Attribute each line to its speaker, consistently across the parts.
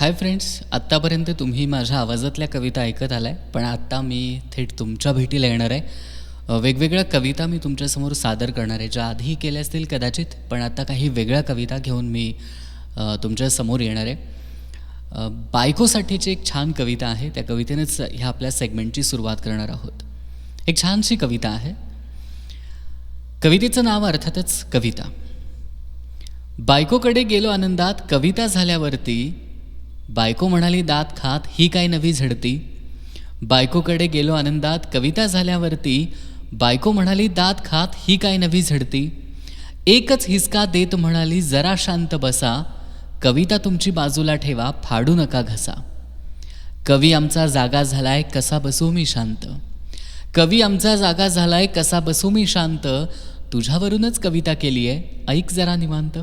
Speaker 1: Hi friends आत्तापर्यंत तुम्ही माझ्या आवाजातल्या कविता ऐकत आलाय पण आत्ता मी थेट तुमच्या भेटीला येणार आहे. वेगवेगळ्या कविता मी तुमच्यासमोर सादर करणार आहे ज्या आधीही केल्या असतील कदाचित पण आता काही वेगळ्या कविता घेऊन मी तुमच्यासमोर येणार आहे. बायकोसाठीची एक छान कविता आहे त्या कवितेनेच ह्या आपल्या सेगमेंटची सुरुवात करणार आहोत. एक छानशी कविता आहे. कवितेचं नाव अर्थातच कविता. बायकोकडे गेलो आनंदात कविता झाल्यावरती बायको म्हणाली दात खात ही काय नवी झडती? बायकोकडे गेलो आनंदात कविता झाल्यावरती बायको म्हणाली दात खात ही काय नवी झडती? एकच हिसका देत म्हणाली जरा शांत बसा. कविता तुमची बाजूला ठेवा फाडू नका घसा. कवी आमचा जागा झालाय कसा बसू मी शांत. कवी आमचा जागा झालाय कसा बसू मी शांत. तुझ्यावरूनच कविता केली आहे ऐक जरा निवांत.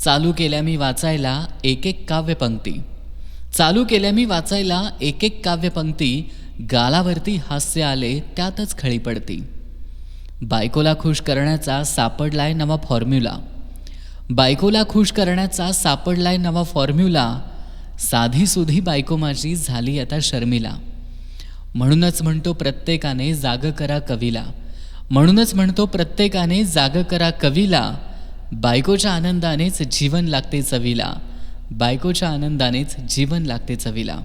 Speaker 1: चालू केल्या मी वाचायला एक एक काव्यपंक्ती चालू केल्या मी वाचायला एक एक काव्यपंक्ती गालावरती हास्य आले त्यातच खळी पडती. बायकोला खुश करण्याचा सापडलाय नवा फॉर्म्युला. बायकोला खुश करण्याचा सापडलाय नवा फॉर्म्युला साधी सुधी बायको माझी झाली आता शर्मिला. म्हणूनच म्हणतो प्रत्येकाने जाग करा कवीला. म्हणूनच म्हणतो प्रत्येकाने जाग करा कवीला बायकोच्या आनंदानेच जीवन लागते चवीला. बायकोच्या आनंदानेच जीवन लागते चवीला.